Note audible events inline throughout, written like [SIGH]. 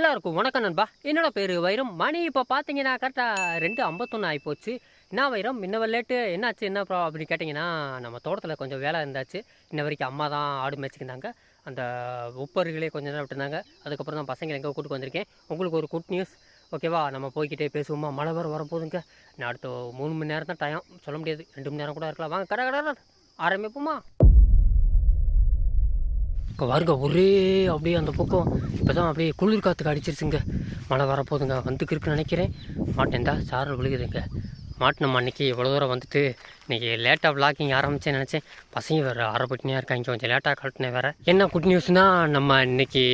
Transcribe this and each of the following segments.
எல்லாருக்கும் வணக்கம் நண்பா. என்னோட பேர் வைரம். மணி இப்போ பார்த்தீங்கன்னா கரெக்டாக ரெண்டு ஐம்பத்தொன்று ஆகிப்போச்சு என்ன வைரம்? இன்ன லேட்டு என்னாச்சு என்ன ப்ரா அப்படின்னு கேட்டிங்கன்னா நம்ம தோட்டத்தில் கொஞ்சம் வேலை இருந்தாச்சு. இன்ன வரைக்கும் அம்மா தான் ஆடு மேய்ச்சிக்கிருந்தாங்க அந்த உப்பருகளே கொஞ்சம் நேரம் விட்டுருந்தாங்க. அதுக்கப்புறம் தான் பசங்களை எங்கே கூட்டு வந்திருக்கேன். உங்களுக்கு ஒரு குட் நியூஸ் ஓகேவா நம்ம போய்கிட்டே பேசுவோமா? மழை வர வரப்போதுங்க நான் அடுத்த மூணு மணி நேரம் தான் டைம் சொல்ல முடியாது. ரெண்டு மணி நேரம் கூட இருக்கலாம். வாங்க கடை கடை. ஆரம்பிப்போமா? இப்போ வருங்க ஒரே அப்படியே அந்த பக்கம் இப்போ தான் அப்படியே குளிர் காற்றுக்கு அடிச்சிருச்சுங்க. மழை வரப்போகுதுங்க. வந்துக்கிருக்குன்னு நினைக்கிறேன். மாட்டேன்டா சாரல் விழுகுதுங்க. மாட்டு நம்ம அன்றைக்கி இவ்வளோ தூரம் வந்துட்டு இன்றைக்கி லேட்டாக விளாக்கிங் ஆரம்பிச்சேன்னு நினச்சேன். பசங்க வேறு அரைப்பட்டினியாக இருக்காங்க. கொஞ்சம் லேட்டாக கழட்டினேன் வேறு. என்ன குட் நியூஸ்னால் நம்ம இன்றைக்கி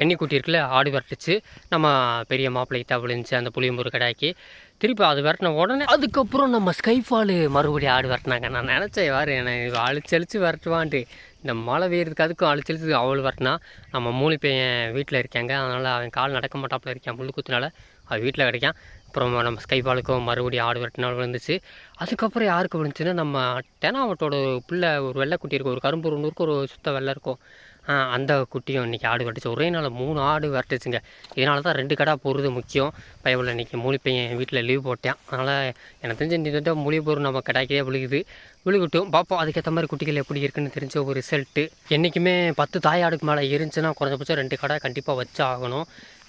கன்னிக்குட்டி இருக்குல்ல ஆடு விரட்டுச்சு. நம்ம பெரிய மாப்பிள்ளை விழுந்துச்சு அந்த புளியம்பூர் கடாய்க்கு. திருப்பி அது விரட்டின உடனே அதுக்கப்புறம் நம்ம ஸ்கைஃபாலு மறுபடியும் ஆடு விரட்டினாங்க. நான் நினச்சேன் வேறு என்னை அழிச்சு அழிச்சு விரட்டுவான்ட்டு. இந்த மழை பெய்யறதுக்கு அதுக்கும் அழிச்சழிச்சு அவள் வரட்டினா நம்ம மூளை பையன் வீட்டில் இருக்காங்க. அதனால் அவன் கால் நடக்க மாட்டாப்புல இருக்கான் முள்ளு குத்துனால. அவள் வீட்டில் கிடைக்கான். அப்புறம் நம்ம ஸ்கைபாலுக்கும் மறுபடியும் ஆடு விரட்டினாலும் விழுந்துச்சு. அதுக்கப்புறம் யாருக்கு விழுந்துச்சுன்னா நம்ம தெனாவட்டோட பிள்ளை ஒரு வெள்ளைக்குட்டி இருக்கும் ஒரு கரும்பு ஒன்று ஒரு சுத்த வெள்ளை இருக்கும். அந்த குட்டியும் இன்றைக்கி ஆடு கட்டுச்சு. ஒரே நாள் மூணு ஆடு வரட்டுச்சுங்க. இதனால தான் ரெண்டு கடை போடுறது முக்கியம். பயவில் இன்றைக்கி மூணு பையன் வீட்டில் லீவ் போட்டேன். அதனால் எனக்கு தெரிஞ்சு இந்த தடவை மொழி பொருள் நம்ம கடாய்க்கே விழுகுது. விழுகட்டும். பார்ப்போம் அதுக்கேற்ற மாதிரி குட்டிகள் எப்படி இருக்குன்னு தெரிஞ்ச ஒரு ரிசல்ட்டு என்றைக்குமே பத்து தாயாடுக்கு மேலே இருந்துச்சுன்னா குறைஞ்சபட்சம் ரெண்டு கடை கண்டிப்பாக வச்சு ஆகணும்.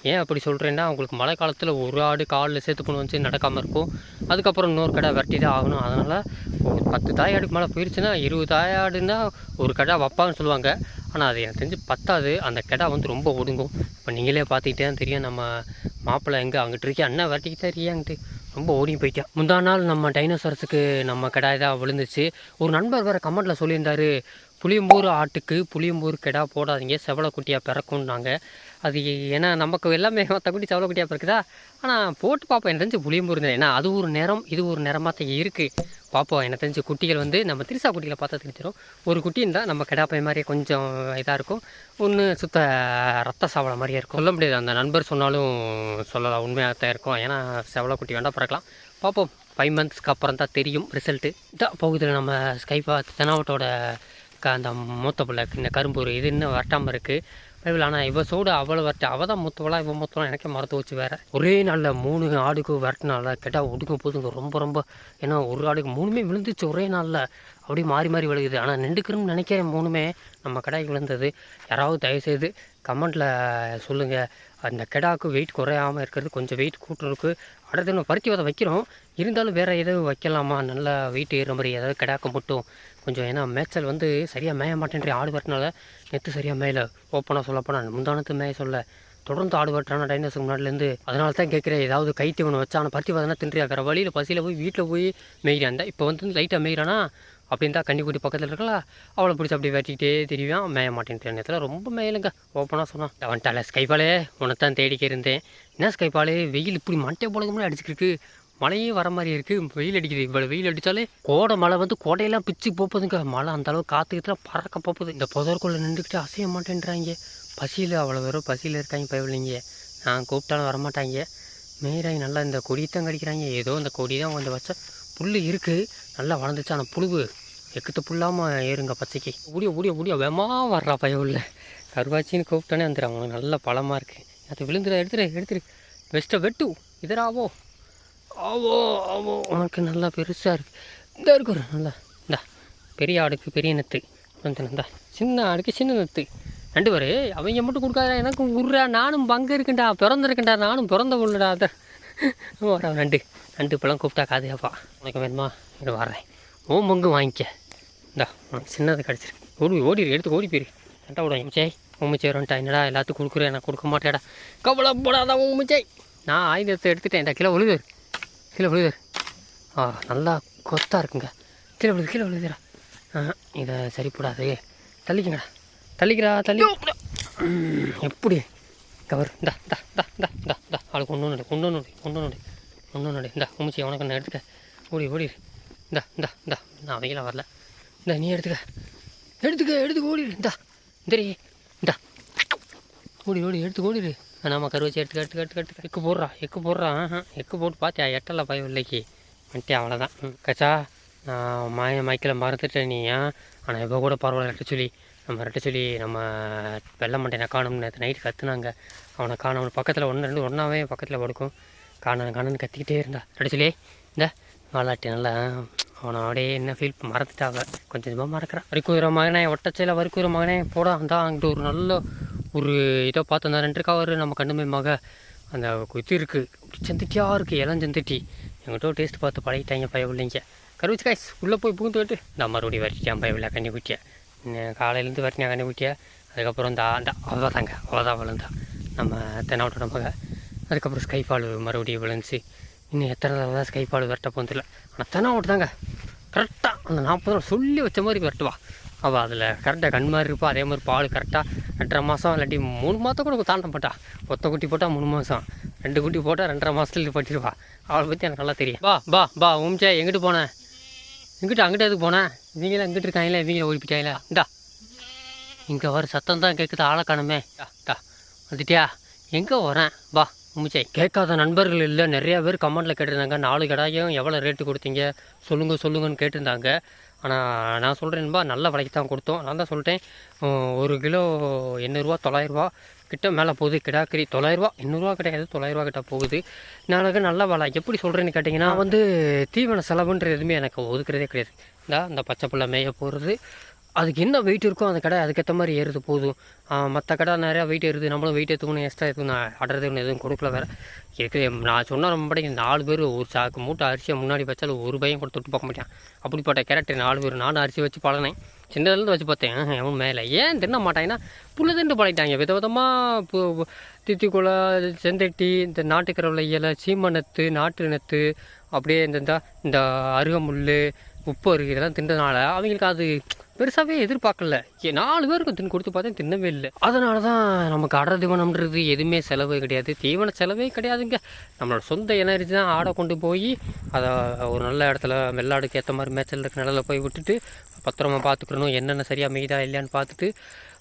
ஏன் அப்படி சொல்கிறேன்னா உங்களுக்கு மழை காலத்தில் ஒரு ஆடு காலில் சேர்த்து கொண்டு வந்து நடக்காமல் இருக்கும். அதுக்கப்புறம் இன்னொரு கடை வெட்டி தான் ஆகணும். அதனால் ஒரு பத்து தாயாடுக்கு மேலே போயிடுச்சுன்னா இருபது தாயாடுன்னா ஒரு கடை வைப்பான்னு சொல்லுவாங்க. ஆனால் அது எனக்கு தெரிஞ்சு பத்தாது. அந்த கிடா வந்து ரொம்ப ஒடுங்கும். இப்போ நீங்களே பார்த்துக்கிட்டே தான் தெரியும். நம்ம மாப்பிள்ளை எங்கே அங்கிட்டு இருக்கே அண்ணா வெட்டிக்கிட்டே இருக்கியாங்கிட்டு ரொம்ப ஓடி போயிட்டான். முந்தா நாள் நம்ம டைனோசரஸுக்கு நம்ம கிடா இதாக விழுந்துச்சு. ஒரு நண்பர் வேறு கமெண்ட்டில் சொல்லியிருந்தார் புளியம்பூர் ஆட்டுக்கு புளியம்பூர் கெடா போடாதீங்க. செவலை குட்டியாக பிறக்கும்னாங்க. அது ஏன்னா நமக்கு எல்லாமே [LAUGHS] மற்ற குட்டி செவலை குட்டியாக பிறக்குதா? ஆனால் போட்டு பார்ப்போம் எனக்கு தெரிஞ்சு புளியும் இருந்தது ஏன்னா அது ஒரு நேரம் இது ஒரு நேரமாக தான் இருக்குது பார்ப்போம் எனக்கு தெரிஞ்ச குட்டிகள் வந்து நம்ம திருசா குட்டிகளை பார்த்தா தெரிஞ்சிடும் ஒரு குட்டி இருந்தால் நம்ம கிடாப்பை மாதிரியே கொஞ்சம் இதாக இருக்கும். ஒன்று சுத்த ரத்த சாவலை மாதிரியே இருக்கும். சொல்ல முடியாது. அந்த நண்பர் சொன்னாலும் சொல்லலாம். உண்மையாக தான் இருக்கும். ஏன்னா செவலை குட்டி வேண்டாம் பிறக்கலாம். பார்ப்போம் ஃபைவ் மந்த்ஸ்க்கு அப்புறம் தான் தெரியும் ரிசல்ட்டு இதான் பகுதியில் நம்ம ஸ்கைபா தெனாவட்டோட க அந்த மூத்த பிள்ளை இந்த கரும்பூர் இது இன்னும் வரட்டாமல் இருக்குது பைபிள் ஆனால் இவ சோடு அவ்வளோ வரட்டு அவள் தான் மூத்தவளா இவன் மூத்தவளா எனக்கே மறந்து வச்சு வேறு. ஒரே நாளில் மூணு ஆடுக்கு வரட்டினால கேட்டால் ஒடுக்கும் போதுங்க ரொம்ப ரொம்ப ஏன்னா ஒரு ஆடுக்கு மூணுமே விழுந்துச்சு ஒரே நாளில். அப்படியே மாறி மாறி விழுகுது. ஆனால் நின்றுக்கிறோம்னு நினைக்கிறேன் மூணுமே நம்ம கடாய்க்கு விழுந்தது. யாராவது தயவுசெய்து கமெண்ட்டில் சொல்லுங்கள் அந்த கெடாவுக்கு வெயிட் குறையாமல் இருக்கிறது கொஞ்சம் வெயிட் கூட்டுறதுக்கு அடுத்து நம்ம பருத்தி விதை வைக்கிறோம். இருந்தாலும் வேறு எதுவும் வைக்கலாமா? நல்லா வெயிட் ஏறுற மாதிரி ஏதாவது கிடையாக்க மட்டும் கொஞ்சம் ஏன்னா மேய்ச்சல் வந்து சரியாக மேய மாட்டேன்ற ஆடு வரனால நெத்து சரியாக மேயல. ஓப்பனாக சொல்லப்போனால் முந்தானத்து மேய சொல்ல. தொடர்ந்து ஆடு வரட்டான டைனோசர் முன்னாடிலேருந்து அதனால தான் கேட்குறேன் ஏதாவது கைத்தி ஒன்று வச்சா ஆனால் பருத்தி வதனா தின்றியாக்கிற வழியில் பசியில் போய் வீட்டில் போய் மேய்கிறான் இப்போ வந்து லைட்டாக மேய்கிறானா அப்படின்னு தான் கன்னிக்குட்டி பக்கத்தில் இருக்கலாம் அவளை பிடிச்சி அப்படி வெட்டிக்கிட்டே தெரியும் மேய மாட்டேன் நேரத்தில் ரொம்ப மேயலுங்க ஓப்பனாக சொன்னான். வந்துட்டால ஸ்கைபாலே உனத்தான் தேடிக்க இருந்தேன். என்ன ஸ்கைபாலே வெயில் இப்படி மண்டே போலகம்னு முன்னாடி மழையே மழையும் வர மாதிரி இருக்குது வெயில் அடிக்குது. இவ்வளோ வெயில் அடித்தாலே கோடை மழை வந்து கோடையெல்லாம் பிச்சு போகுதுங்க மழை அந்த அளவு காற்றுக்கிட்டு பறக்க போகுது இந்த புதற்குள்ளே நின்றுக்கிட்டு அசைய மாட்டேன்றாங்க. பசியில் அவ்வளோ வெறும் பசியில் இருக்காங்க பயவில்லைங்க நான் கூப்பிட்டாலும் வரமாட்டாங்க. மேய்றாங்க நல்லா இந்த கொடியத்தான் கடிக்கிறாங்க. ஏதோ இந்த கொடி தான் கொஞ்சம் வச்சா புல் இருக்குது நல்லா வளர்ந்துச்சு. ஆனால் புழுவு எக்கத்து புல்லாமல் ஏறுங்க பச்சைக்கு. ஓடிய ஓடிய ஓடிய. வேமா வர்றா பயவுள்ள கருவாச்சின்னு கூப்பிட்டானே வந்துடும் அவனுக்கு நல்ல பழமாக இருக்குது அது விழுந்துட எடுத்துரு எடுத்துரு. பெஸ்ட்டை வெட்டு. இதராவோ ஆவோ. ஆவோ உனக்கு நல்லா பெருசாக இருக்குது இந்த இருக்கு நல்லா. இந்தா. பெரிய ஆடுக்கு பெரிய நெத்து. வந்து இந்தா. சின்ன ஆடுக்கு சின்ன நெத்து. ரெண்டு பேர். அவங்க மட்டும் கொடுக்காத எனக்கு உர்றா. நானும் பங்கு இருக்குண்டா. பிறந்திருக்கேன்டா நானும் பிறந்த உள்ளடா. அதை வர ரெண்டு ரெண்டு பழம் கூப்பிட்டா காதையாப்பா உனக்கு வேணுமா? இது வரேன். ஓம் பங்கு வாங்கிக்க. இந்தா உனக்கு சின்னது கிடச்சிருக்கு. ஓடி ஓடி எடுத்து ஓடி போயிரு. கரெக்டாக விடுவாங்க மிச்சை உமிச்சை வரன்ட்டா என்னடா எல்லாத்துக்கும் கொடுக்குறேன். நான் கொடுக்க மாட்டேடா கவலைப்படாத உமிச்சை நான் ஆயுதத்தை எடுத்துட்டேன். கிலோ விழுது. கீழே விழுது. ஆ நல்லா கொத்தாக இருக்குங்க. கீழே விழுது கீழே விழுதுடா. ஆ இதை சரிப்படாது. தள்ளிக்கங்கடா. தள்ளிக்கிறா தள்ளி. எப்படி? கவர். இந்த இந்த இந்த இந்த இந்த இந்த. அவளுக்கு கொண்டு நடு கொண்டு நடு கொண்டு நடு கொண்டு நடு இந்த உமிச்சி உனக்கு நான் எடுத்துக்க. ஓடி ஓடி இந்த இந்த இந்த. நான் அவையெல்லாம் வரல. இந்த நீ எடுத்துக்க. எடுத்துக்க எடுத்துக்க. ஓடிடு இந்த தெரிய இந்த. ஓடி ஓடி எடுத்து ஓடிடு நம்ம கருவச்சி எடுத்துக்க எடுத்துக்க எடுத்துக்க எடுத்துக்க. எக்கு போடுறா எக்கு போடுறா. எக்கு போட்டு பார்த்தியா எட்டலை பாய் இல்லைக்கு வந்துட்டு அவ்வளோதான் கச்சா. நான் மாய மைக்கில் மறந்துட்டேன் நீ ஆனால் இப்போ கூட பரவாயில்ல சொல்லி. நம்ம ரெட்ட சொல்லி நம்ம வெள்ளை மண்டையனை காணும் நேற்று நைட்டு கத்துனாங்க. அவனை காணவன் பக்கத்தில் ஒன்று ரெண்டு ஒன்றாவே பக்கத்தில் படுக்கும். காணன் காணன்னு கத்திக்கிட்டே இருந்தா. சொல்லி இந்த வாலாட்டி நல்லா அவனை அப்படியே என்ன ஃபீல் மறந்துட்டாங்க கொஞ்சம் கொஞ்சமாக மறக்கிறான் வரிக்குற மகனே ஒட்டச்சையில் வரிக்குற மகனே போடா அந்த அங்கிட்ட ஒரு நல்ல ஒரு இதோ பார்த்து அந்த ரெண்டு கவர் நம்ம கண்டுமே மக. அந்த இது இருக்குது செந்துட்டியாக இருக்குது இளம் செந்துட்டி. எங்கிட்ட டேஸ்ட் பார்த்து பழகிட்டாங்க பய பிள்ளைங்க கருவிச்சு காய்ஸ் உள்ளே போய் புகுந்து விட்டு இந்த மறுபடியும் வரிச்சிட்டான் பய பிள்ளை கண்ணி குட்டியை காலையிலேருந்து வரிட்டியா கண்ணி குட்டியை அதுக்கப்புறம் இந்த அந்த அவள் தாங்க அவள் தான் விழுந்தா. நம்ம தென்னாவட்டோட மக. அதுக்கப்புறம் ஸ்கைஃபால் மறுபடியும் விழுந்துச்சு. இன்னும் எத்தனை தடவை தான் ஸ்கைஃபால் விரட்ட போகிறதில்ல ஆனால் தென்னாவட்டு தாங்க கரெக்டாக அந்த நாற்பது நாள் சொல்லி வச்ச மாதிரி விரட்டுவா. அவள் அதில் கரெக்டாக கண் மாதிரி இருப்பா அதே மாதிரி பால் கரெக்டாக ரெண்டரை மாதம் இல்லாட்டி மூணு மாதம் கூட தாண்ட மாட்டா ஒத்த குட்டி போட்டால் மூணு மாதம் ரெண்டு குட்டி போட்டால் ரெண்டரை மாதத்துல பட்டிருவா அவளை பற்றி எனக்கு நல்லா தெரியும். பா பா பா உம்ச்சே எங்கிட்டு போனேன் எங்கிட்ட அங்கிட்ட எதுக்கு போனேன் இவங்களாம் இங்கிட்டு இருக்காங்களே இவங்கள ஓடி போயிட்டாங்களா இந்தா. இங்கே வர சத்தம் தான் கேட்குது ஆளை காணுமே. டா, வந்துட்டியா? எங்கே வரேன் வா உமிச்சை கேட்காத நண்பர்கள் இல்லை நிறையா பேர் கமெண்ட்டில் கேட்டிருந்தாங்க. நாலு கடாயும் எவ்வளோ ரேட்டு கொடுத்தீங்க? சொல்லுங்கள் சொல்லுங்கன்னு கேட்டிருந்தாங்க. ஆனால் நான் சொல்கிறேன்பா நல்ல விலைக்கு தான் கொடுத்தோம். நான் தான் சொல்லிட்டேன் ஒரு கிலோ எண்ணூறுரூவா தொள்ளாயிரரூவா கிட்ட மேலே போகுது. கிடாக்கறி தொள்ளாயிரரூவா எண்ணூறுரூவா கிடையாது தொள்ளாயிரரூவா கிட்ட போகுது. நாளைக்கு நல்ல விலை. எப்படி சொல்கிறேன்னு கேட்டிங்கன்னா வந்து தீவன செலவுன்றது எதுவுமே எனக்கு ஒதுக்குறதே கிடையாது. இந்த இந்த பச்சை பிள்ளை மேய போகிறது அதுக்கு என்ன வெயிட் இருக்கோ அந்த கடை அதுக்கேற்ற மாதிரி ஏறுது போதும். மற்ற கடை நிறையா வெயிட் ஏறுது. நம்மளும் வெயிட் எடுத்துக்கணும் எக்ஸ்ட்ரா எடுத்துக்கணும் நான் ஒன்று எதுவும் கொடுக்கல வேறு. இருக்குது நான் சொன்ன ரொம்ப நாலு பேர் ஒரு சாக்கு மூட்டை அரிசியை முன்னாடி வச்சாலும் ஒரு பையன் கூட தொட்டு பார்க்க மாட்டேன். அப்படிப்பட்ட கேரக்டர் நாலு பேர். நானும் அரிசி வச்சு பழனேன் சின்னதுலேருந்து வச்சு பார்த்தேன். ஆஹ், எவன் மேலே. ஏன் தின்ன மாட்டாங்கன்னா புள்ள திண்டு பழகிட்டாங்க. வித விதமாக தித்திக்குலை செந்தட்டி இந்த நாட்டுக்கரவலை இலை சீமநத்து நாட்டு நத்து அப்படியே இந்த இந்த- இந்த அருகமுள் உப்பு அருகு இதெல்லாம் அவங்களுக்கு அது பெருசாகவே எதிர்பார்க்கல. நாலு பேருக்கு தின்னு கொடுத்து பார்த்தேன் தின்னவே இல்லை. அதனால தான் நமக்கு அடர் தீவனம்ன்றது எதுவுமே செலவு கிடையாது. தீவன செலவே கிடையாதுங்க. நம்மளோட சொந்த எனர்ஜி தான் ஆடை கொண்டு போய் அதை ஒரு நல்ல இடத்துல வெள்ளாடுக்கு ஏற்ற மாதிரி மேய்ச்சல் இருக்க நிலையில் போய் விட்டுட்டு பத்திரமா பார்த்துக்கணும் என்னென்ன சரியாக மெய்தா இல்லையான்னு பார்த்துட்டு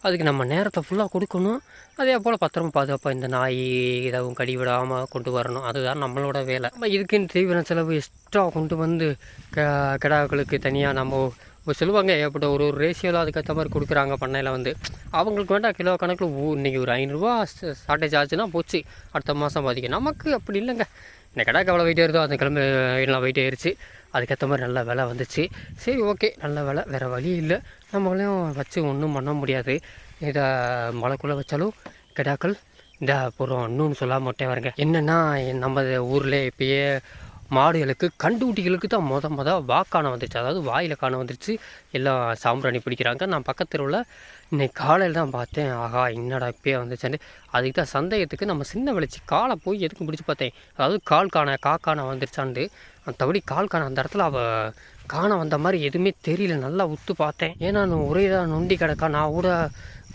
அதுக்கு நம்ம நேரத்தை ஃபுல்லாக கொடுக்கணும். அதே போல் பத்திரமா பாதுகாப்பாக இந்த நாய் இதாகவும் கடி விடாமல் கொண்டு வரணும். அதுதான் நம்மளோட வேலை. நம்ம இதுக்குன்னு தீவன செலவு எக்ஸ்ட்ரா கொண்டு வந்து க கிடாக்களுக்கு தனியாக நம்ம இப்போ சொல்லுவாங்க ஏற்பட்ட ஒரு ஒரு ரேஷியோவில் அதுக்கேற்ற மாதிரி கொடுக்குறாங்க பண்ணையில் வந்து. அவங்களுக்கு வேண்டாம் கிலோ கணக்கில் ஊ இன்றைக்கி ஒரு ஐநூறுரூவா ஷார்ட்டேஜ் ஆச்சுன்னா போச்சு. அடுத்த மாதம் பாதிக்க. நமக்கு அப்படி இல்லைங்க. இந்த கடைக்கு எவ்வளோ வெயிட் ஏறுதோ அந்த கிழமை எல்லாம் வெயிட் ஏறிச்சு. அதுக்கேற்ற மாதிரி நல்ல விலை வந்துச்சு. சரி ஓகே நல்ல விலை வேறு வழி இல்லை. நம்மளையும் வச்சு ஒன்றும் பண்ண முடியாது. இதை மழைக்குள்ளே வச்சாலும் கிடாக்கள் இந்த அப்புறம் இன்னொன்று சொல்லாம மொட்டை வரங்க. என்னென்னா நம்ம ஊரில் இப்போயே மாடுகளுக்கு கண்டுகுட்டிகளுக்கு தான் மொத மொதல் வாக்கான வந்துருச்சு அதாவது வாயில் காண வந்துருச்சு. எல்லாம் சாம்பிராணி பிடிக்கிறாங்க. நான் பக்கத்தில் உள்ள இன்னைக்கு காலையில் தான் பார்த்தேன். ஆஹா என்னடா இப்பயே வந்துச்சுன்னு அதுக்கு தான் சந்தேகத்துக்கு நம்ம சின்ன விளைச்சி காலை போய் எதுக்கு பிடிச்சி பார்த்தேன். அதாவது கால் காண காக்கான வந்துருச்சான்னு மற்றபடி கால் காண அந்த இடத்துல அவள் காண வந்த மாதிரி எதுவுமே தெரியல. நல்லா உத்து பார்த்தேன். ஏன்னா நான் ஒரே தான் நொண்டி கிடக்கா நான் கூட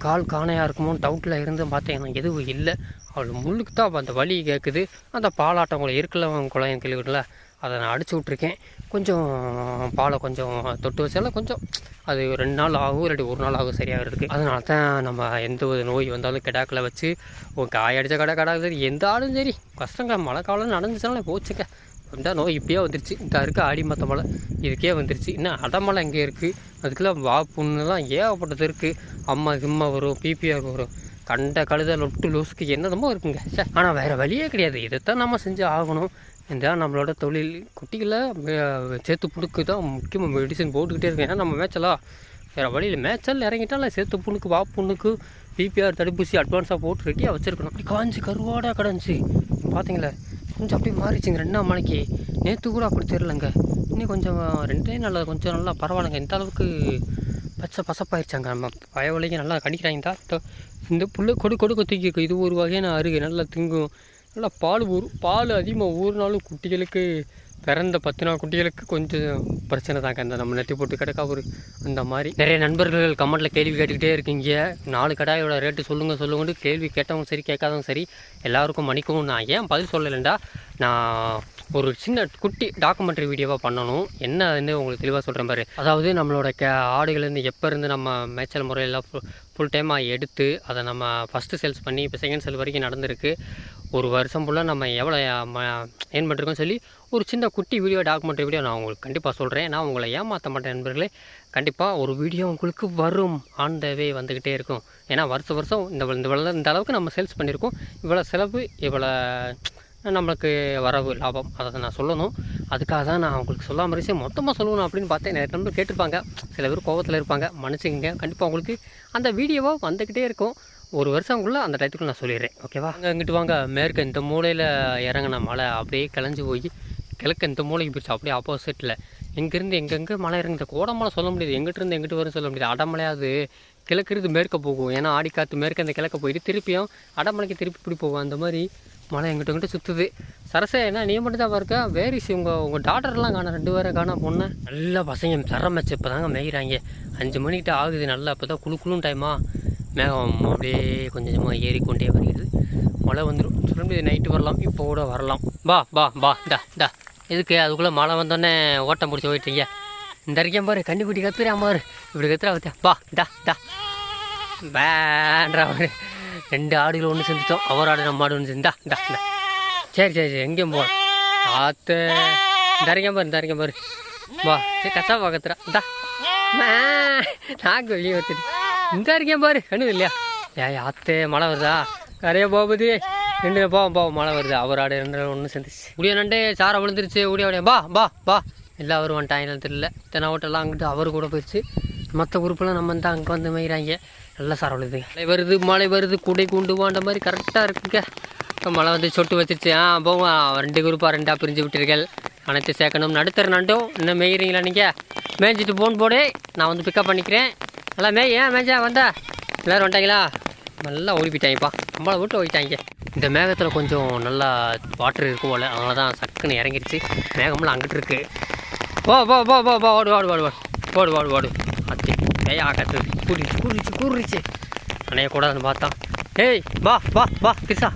கால் காணையாக இருக்குமோன்னு டவுட்டில் இருந்து பார்த்தேன். நான் எதுவும் இல்லை. அவள் முள்ளுக்கு தான் அந்த வலி கேட்குது அந்த பாலாட்டம் கூட இருக்குல்ல குழாயம் கிளிவிடல அதை நான் அடிச்சு விட்ருக்கேன் கொஞ்சம் பாலை கொஞ்சம் தொட்டு வச்சாலும் கொஞ்சம் அது ரெண்டு நாள் ஆகும் இல்லாட்டி ஒரு நாள் ஆகும் சரியாகிறதுக்கு. அதனால தான் நம்ம எந்த ஒரு நோய் வந்தாலும் கிடாக்கில் வச்சு உன் காய் அடித்த கடை கடை எந்த ஆளும் சரி கஷ்டங்க. மழை காலம் நடந்துச்சாலும் போச்சுங்க. இந்த நோய் இப்பயே வந்துருச்சு. இந்த இருக்க ஆடி மத்த மலை இதுக்கே வந்துருச்சு. இன்னும் அடமலை இங்கே இருக்குது அதுக்கெல்லாம் வா புண்ணுலாம் ஏகப்பட்டது இருக்குது அம்மா கிம்மா வரும் பிபிஆர் வரும். கண்ட கழுத லொட்டு லூசுக்கு என்னதமோ இருக்குங்க. சே ஆனால் வேறு வழியே கிடையாது. இதைத்தான் நம்ம செஞ்சு ஆகணும். இந்த நம்மளோட தொழில். குட்டிகளை சேர்த்து புடுக்கு தான் முக்கியமாக மெடிசன் போட்டுக்கிட்டே இருக்கேன். ஏன்னா நம்ம மேய்ச்சலா? வேறு வழியில் மேய்ச்சல் இறங்கிட்டால சேர்த்து புண்ணுக்கு வா புண்ணுக்கு பிபிஆர் தடுப்பூசி அட்வான்ஸாக போட்டு ரெடியாக வச்சுருக்கணும். அப்படி காஞ்சி கருவாடாக கிடந்துச்சு. பார்த்தீங்களா கொஞ்சம் அப்படியே மாறிச்சுங்க ரெண்டாம் மணிக்கு. நேற்று கூட அப்படி தெரிலங்க இன்னும் கொஞ்சம் ரெண்டே நாளில் கொஞ்சம் நல்லா பரவாயில்லைங்க. இந்த அளவுக்கு பச்சை பசப்பாயிருச்சாங்க. நம்ம பயவலைக்கு நல்லா கடிக்கிறாங்க. தான் இந்த- இந்த புல்லை கொடு கொடு கொத்திக்கு இது ஒரு வகையான அருகு. நல்லா திங்கும். நல்லா பால் ஊறும் பால் அதிகமாக ஊறினாலும் குட்டிகளுக்கு பிறந்த பத்து நாள் குட்டிகளுக்கு கொஞ்சம் பிரச்சனை தாங்க. அந்த நம்ம நெட்டி போட்டு கிடக்கா ஒரு அந்த மாதிரி. நிறைய நண்பர்கள் கமெண்ட்டில் கேள்வி கேட்டுக்கிட்டே இருக்கீங்க. நாலு கடாயோட ரேட்டு சொல்லுங்கள் சொல்லுங்கன்னு கேள்வி கேட்டவங்க சரி கேட்காதவங்க சரி எல்லாருக்கும் மன்னிக்கவும். நான் ஏன் பதில் சொல்லலைண்டா? நான் ஒரு சின்ன குட்டி டாக்குமெண்ட்ரி வீடியோவாக பண்ணணும். என்ன உங்களுக்கு தெளிவாக சொல்கிறேன் பாரு. அதாவது நம்மளோட கே ஆடுகள்லேருந்து எப்போ இருந்து நம்ம மேய்ச்சல் முறையெல்லாம் ஃபுல் டைமாக எடுத்து அதை நம்ம ஃபஸ்ட்டு சேல்ஸ் பண்ணி இப்போ செகண்ட் சேல் வரைக்கும் நடந்திருக்கு. ஒரு வருஷம் ஃபுல்லாக நம்ம எவ்வளோ ஏன் பண்ணிருக்கோம் சொல்லி ஒரு சின்ன குட்டி வீடியோ டாக்குமெண்ட்ரி வீடியோ நான் உங்களுக்கு கண்டிப்பாக சொல்கிறேன் நான் உங்களை ஏமாற்ற மாட்டேன் நண்பர்களே. கண்டிப்பாக ஒரு வீடியோ உங்களுக்கு வரும். ஆன் த வே வந்துக்கிட்டே இருக்கும். ஏன்னா வருஷம் வருஷம் இந்த இந்த இவ்வளோ இந்த அளவுக்கு நம்ம சேல்ஸ் பண்ணியிருக்கோம். இவ்வளோ செலவு இவ்வளோ நம்மளுக்கு வரவு லாபம். அதை நான் சொல்லணும். அதுக்காக தான் நான் உங்களுக்கு சொல்லாமல் இருந்துச்சு. மொத்தமாக சொல்லணும் அப்படின்னு பார்த்தேன். நிறைய நண்பர் கேட்டிருப்பாங்க. சில பேர் கோபத்தில் இருப்பாங்க. மனுஷங்க கண்டிப்பாக உங்களுக்கு அந்த வீடியோவாக வந்துக்கிட்டே இருக்கும். ஒரு வருஷங்குள்ளே அந்த டயத்துக்குள்ள நான் சொல்லிடுறேன். ஓகேவா? அங்கே இங்கிட்டு வாங்க. மேற்கு இந்த மூலையில் இறங்கின மழை அப்படியே கிளஞ்சி போய் கிழக்கு இந்த மூலைக்கு போயிடுச்சு. அப்படியே ஆப்போசிட்டில் எங்கேருந்து எங்கெங்கே மலை இறங்குது கோடமலை சொல்ல முடியாது. எங்கிட்ட இருந்து எங்கிட்டு வரும் சொல்ல முடியாது. அடமலையாது கிழக்கு இருந்து மேற்க போகும். ஏன்னா ஆடி காற்று மேற்கு அந்த கிழக்க போயிட்டு திருப்பியும் அடமலைக்கு திருப்பி இப்படி போகும். அந்த மாதிரி மலை எங்கிட்ட எங்கிட்ட சுற்றுது சரசே என்ன நீ மட்டும் தான் இருக்க வேரிஸ் உங்கள் உங்கள் டாக்டர்லாம் காண ரெண்டு பேரை காண பொண்ணு. நல்லா பசங்க. தரமச்சு இப்போ தாங்க மேய்கிறாங்க. அஞ்சு மணிக்கிட்ட ஆகுது. நல்லா இப்போ தான் குழு டைமாக டைமா மேகம் அப்படியே கொஞ்சம் கொஞ்சமாக ஏறிக்கொண்டே வருகிறது. மழை வந்துடும் சொல்ல முடியாது. நைட்டு வரலாம். இப்போ கூட வரலாம். பா பா பா டா டா. எதுக்கு? அதுக்குள்ளே மழை வந்தோடனே ஓட்டம் பிடிச்சி போயிட்டீங்க. இந்த வரைக்கும் பாரு கண்டுபிடி கத்துறேன் பாரு. இப்படி கத்துறா பத்தியா? பா டா டா பேன்றா அவரு ரெண்டு ஆடுகள் ஒன்று செஞ்சுட்டோம். அவர் ஆடு நம்ம ஆடு ஒன்று செஞ்சா டா டா சரி சரி சரி எங்கேயும் போகலாம். ஆத்து. இந்த பாரு இந்த பாரு. வா சரி கச்சா பக்கத்துறா டா மே, நாக்கு வெளியே வந்துட்டு இந்த இருக்கேன் பாரு கண்ணு இல்லையா? ஏய் ஆத்தே மழை வருதா? கரையா போகுது ரெண்டு போவோம் போவோம். மழை வருது. அவர் ஆடு ரெண்டு ஒன்று சேர்ந்துச்சு. முடிய நண்டு சாரை விழுந்துருச்சு. ஓடிய ஓடிய பா பா பா எல்லாம் அவர் வந்துட்டாங்க தெரியல. தென்னை ஓட்டெல்லாம் அங்கிட்டு அவர் கூட போயிடுச்சு மற்ற குரூப்பெல்லாம் நம்ம தான் அங்கே வந்து மயிறாங்க. நல்லா சாரை விழுது மழை வருது மழை வருது. குடை கொண்டு வாண்ட மாதிரி கரெக்டாக இருக்குங்க. இப்போ மழை வந்து சொட்டு வச்சிருச்சு. ஆ போவோம் ரெண்டு குரூப்பாக ரெண்டாக பிரிஞ்சு விட்டுருக்கேன் அனைத்து சேர்க்கணும். நடுத்தர நண்டும் இன்னும் மேய்கிறீங்களா நீங்கள் மேய்ஞ்சிட்டு போன் போடு. நான் வந்து பிக்கப் பண்ணிக்கிறேன். நல்லா மேய். ஏன் மேய்ஞ்சா? வந்தா. எல்லோரும் வந்துட்டாங்களா? நல்லா ஓடி போயிட்டாங்கப்பா. நம்மளை விட்டு ஓடிட்டாங்க. இந்த மேகத்தில் கொஞ்சம் நல்லா வாட்டர் இருக்கும் போல. அதனால தான் சக்குன்னு இறங்கிடுச்சு. மேகம்லாம் அங்கிட்டு இருக்கு. போ போ போ போ போ ஓடு ஓடு ஓடு ஓடு ஓடு ஓடு. ஓடு அத்தி ஏய் கத்து கூடிச்சு கூடிச்சு கூறிச்சு அணைய கூடாதுன்னு பார்த்தா ஏய் வா வா வா கிருஷா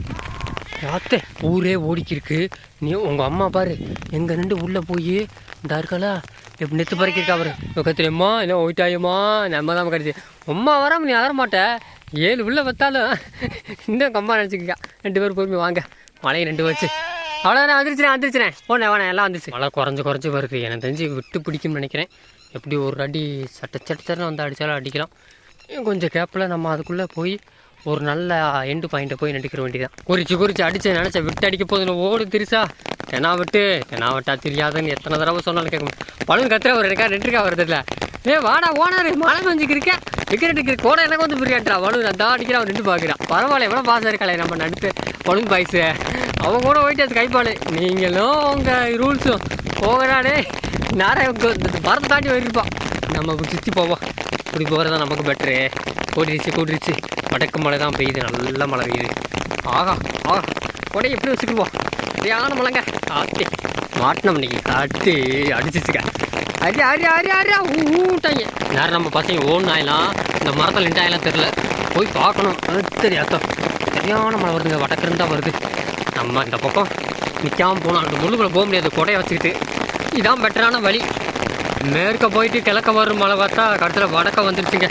யாத்தே ஊரே ஓடிக்கிருக்கு. நீ உங்கள் அம்மா பாரு. எங்கே நின்று உள்ளே போய் இந்த இருக்கலா எப்படி நெத்து பறக்கிருக்கா அவரு கத்திரியம்மா என்ன ஓயிட்டாயம்மா நம்ம தான் கிடைச்சி அம்மா வராமல் நீ வர ஏழு உள்ள பார்த்தாலும் இன்னும் கம்மா நினச்சிக்கா ரெண்டு பேரும் பொறுமை வாங்க. மழையை ரெண்டு வச்சு அவ்வளோதானே வந்துருச்சுனே வந்துருச்சுனே போனே வேணே எல்லாம் வந்துச்சு. மழை குறைஞ்சு குறைஞ்சி வருது எனக்கு தெரிஞ்சு விட்டு பிடிக்கும்னு நினைக்கிறேன். எப்படி ஒரு அடி சட்ட சட்ட வந்து அடித்தாலும் அடிக்கலாம். கொஞ்சம் கேப்பில் நம்ம அதுக்குள்ளே போய் ஒரு நல்ல எண்டு பாயிண்ட்டை போய் நடிக்கிற வேண்டியதான் குறிச்சு குறிச்சு அடிச்சு நினச்ச விட்டு அடிக்க போதுன்னு ஓடு திருசா. தெனா விட்டு தெனா விட்டா தெரியாதுன்னு எத்தனை தடவை சொன்னாலும் கேட்கும் பழம் கத்துற ஒரு ரெண்டு ரெண்டு இருக்கா வருதுல ஏ வாடா ஓனர் மழை பெஞ்சுக்கு இருக்கேன் விக்கெட் இருக்கு கூட எனக்கு வந்து பிரியாட்டா பலூன் தான் அடிக்கிறான் அவன் நின்று பார்க்குறான் பரவாயில்ல எவ்வளோ பாசம் இருக்காளே நம்ம நடுத்து பழுங்கு பாய்ஸு. அவன் கூட போயிட்டு கைப்பாடு நீங்களும் உங்கள் ரூல்ஸும் போகிறாடே நேரம் மரத்தை தாண்டி போயிருப்பான் நம்ம சுற்றி போவோம். இப்படி போகிறது தான் நமக்கு பெட்ரு கூட்டிருச்சு கூட்டிருச்சு வடக்கு மழை தான் பெய்யுது. நல்ல மழை பெய்யுது. ஆகா ஆகா. கொடை எப்படி வச்சுக்குவோம் சரியான மழைங்க காத்து மாட்டினோம் இன்னைக்கு காட்டு அடிச்சிச்சுக்க அரி அரி அரி அரியா ஊட்டாங்க நேரம் நம்ம பசங்க ஓடுனாயெல்லாம் இந்த மரத்தில் நின்றாயெல்லாம் தெரில போய் பார்க்கணும். அது தெரியாத. சரியான மழை வருதுங்க. வடக்கிருந்து தான் வருது. நம்ம இந்த பக்கம் நிற்காமல் போனோம் அந்த முள்ளுக்குள்ளே போக முடியாது. கொடையை வச்சுக்கிட்டு. இதான் பெட்டரான வழி. மேற்க போயிட்டு கிழக்க வரும் மழை பார்த்தா கடத்தில் வடக்க வந்துருச்சுங்க.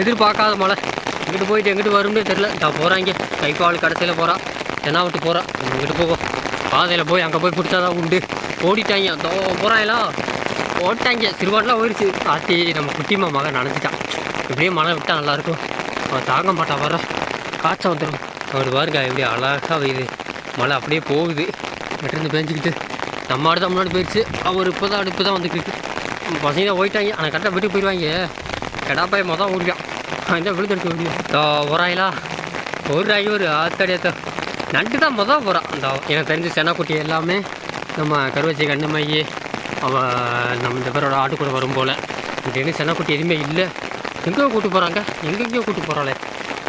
எதிர்பார்க்காத மழை. இங்கிட்டு போயிட்டு எங்கிட்டு வரும்னு தெரில நான் போகிறாங்க கைப்பால் கடைசியில் போகிறா தென்னா விட்டு போகிறா இங்கிட்டு போவோம் பாதையில் போய் அங்கே போய் பிடிச்சாதான் உண்டு. ஓடிட்டாங்க. அதோ போகிறாங்களா ஓட்டாங்க சிறுவாட்டெலாம் போயிடுச்சு ஆத்தி நம்ம குட்டிமா மகன் நினச்சிட்டான் இப்படியே மழை விட்டால் நல்லாயிருக்கும். அவன் தாங்க மாட்டான் வர காய்ச்சல் வந்துடும் அவர் பாருங்க இப்படி அழகாக பெய்யுது மழை அப்படியே போகுது. இருந்து பேஞ்சிக்கிட்டு. நம்ம ஆடு தான் முன்னாடி போயிடுச்சு அவர் இப்போ தான் அடுப்பு தான் வந்துக்கிட்டு பசங்க தான் போயிட்டாங்க. ஆனால் கரெக்டாக வீட்டுக்கு போயிடுவாங்க கடாப்பாய் மொதல் ஓடிவான் அவன் தான் விழுந்தெடுக்க முடியும். ஒரு ராகி ஒரு ஆத்தடியாத்த நண்டு தான் மொதல் போகிறான் அந்த எனக்கு தெரிஞ்ச செனாக்குட்டி எல்லாமே நம்ம கருவச்சி கண்ணுமையி அவள் நம்ம இந்த பேரோட ஆட்டு கூட வரும் போல். அப்படின்னு செனாக்குட்டி எதுவுமே இல்லை. எங்கேயோ கூட்டு போகிறாங்க எங்கெங்கேயோ கூட்டு போகிறாளே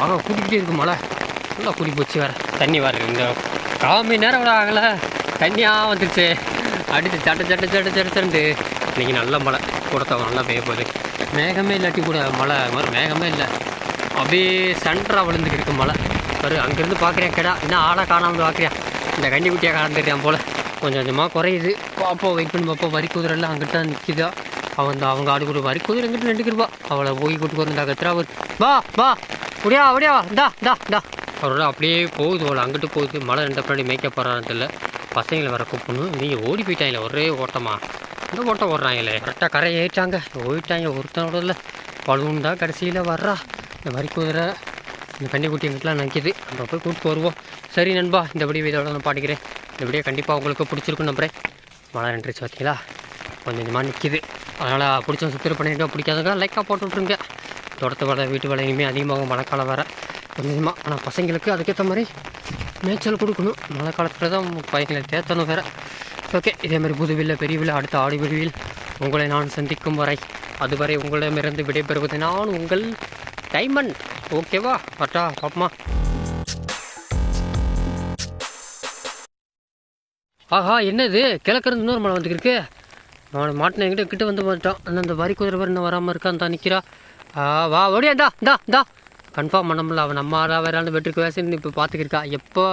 ஆக கூட்டிக்கிட்டே இருக்கு மழை நல்லா கூட்டி போச்சு வேறு. தண்ணி வர இந்த கால் மணி நேரம் கூட ஆகலை. தண்ணியாக வந்துருச்சு. அடித்து சட்ட சட்ட சட்ட சட்டன்ட்டு. இன்றைக்கி நல்ல மழை. கூடத்தவன் நல்லா பெய்ய போகுது. மேகமே இல்லாட்டி கூட மழை. மாதிரி மேகமே இல்லை. அப்படியே சண்டராக விழுந்துக்கிட்டு இருக்கு மழை. பாரு அங்கேருந்து பார்க்குறேன் கிடா. இன்னும் ஆளாக காணாமல் பார்க்குறேன் இந்த கன்னி குட்டியாக காணந்துட்டான் போல். கொஞ்சம் கொஞ்சமாக குறையுது. பார்ப்போம் வெயிட் பண்ணி பார்ப்போம் வரி குதிரெல்லாம் அங்கிட்ட தான் நிற்கிதா அவன் அந்த அவங்க ஆடு கூட வரி குதிரை எங்கிட்ட நின்றுக்கிருப்பா அவளை போய் கூட்டு வந்தா கத்துறா ஒரு வா வா. அப்படியா அப்படியா வா இந்தா இந்தா இந்தா. அவரோட அப்படியே போகுது அவளை அங்கிட்டு போகுது. மழை ரெண்டு பின்னாடி மேய்க்க போகிறான்னு தெரியல. பசங்களை வர கூப்பிடணும். நீங்கள் ஓடி போயிட்டாங்களே ஒரே ஓட்டமா. இந்த ஓட்டம் ஓடுறாங்களே. கரெக்டாக கரை ஏறிட்டாங்க. ஓடிட்டாங்க ஒருத்தனோட இல்லை. பழுவும் தான் கடைசியில் வர்றா. இந்த வரி குதிரை இந்த கன்னிக்குட்டி எங்கிட்டலாம் நிற்கிது நம்ம போய் கூப்பிட்டு வருவோம். சரி நண்பா இந்த வீடியோ இதோட நான் பாடிக்கிறேன். இந்த வீடியோ கண்டிப்பாக உங்களுக்கு பிடிச்சிருக்கும் நம்புறேன். மழை நின்றுச்சு பார்த்தீங்களா கொஞ்சம் கொஞ்சமாக நிற்கிது அதனால் பிடிச்ச சுத்தர் பண்ணிட்டு பிடிக்காதவங்க லைக்காக போட்டு விட்ருங்க தோட்டத்து வேலை வீட்டு வேலை இனிமேல் அதிகமாகும். மழைக்காலம் வேறு கொஞ்சம் கொஞ்சமாக ஆனால் பசங்களுக்கு அதுக்கேற்ற மாதிரி மேய்ச்சல் கொடுக்கணும். மழை காலத்தில் தான் பையங்களை தேத்தணும் வேறு. ஓகே இதேமாதிரி புதுவில் பெரியவில் அடுத்த ஆடி விடுவில் உங்களை நான் சந்திக்கும் வரை அதுவரை உங்களிடமிருந்து விடைபெறுவது நான் உங்கள் டைமண்ட். ஓகேவா பட்டா பாப்பமா. ஆஹா என்னது? கிழக்கிருந்து இன்னொரு மழை வந்துருக்கு அவனை மாட்டின என்கிட்ட கிட்ட வந்து மாட்டான் ஆனால் அந்த வரி குதிரை பேர் இன்னும் வராமல் இருக்கான் தான் நிற்கிறா ஆ வா ஓடியாண்டா இந்தா இந்தா கன்ஃபார்ம் பண்ண முடியல அவன் நம்ம ஆறா வேற ஆள் வெட்டிருக்கு வேசன்னு இப்போ பார்த்துக்கிருக்கா. எப்போ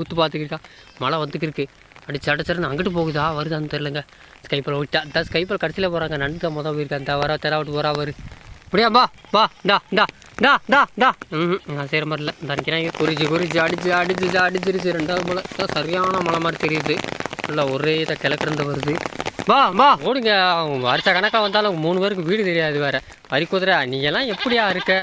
ஊற்று பார்த்துக்கிருக்கா? மழை வந்துக்கிருக்கு. அப்படி சடச்சடன்னு அங்கிட்டு போகுதா? வருதான்னு தெரிலங்க ஸ்கைப்பில் ஓட்டா இந்த ஸ்கைப்பில் கடைசியில் போகிறாங்க நண்டு மொதல் போயிருக்கா இந்த வரா தெராவிட்டு வரா வரு. அப்படியா பா வா டா டா டா டா டா. ம் நான் செய்கிற மாதிரி இல்லை இந்த நினைக்கிறாங்க குறிச்சு குறிச்சு அடிச்சு அடிச்சு அடிச்சிருச்சு ரெண்டாவது மழை இதான் சரியான மழை மாதிரி தெரியுது. நல்லா ஒரே இதை கிழக்கிருந்து வருது. வா வா. ஓடுங்க. வருஷ கணக்காக வந்தாலும் மூணு பேருக்கு வீடு தெரியாது வேற. வரி குதிரை நீ எல்லாம் எப்படியா இருக்க?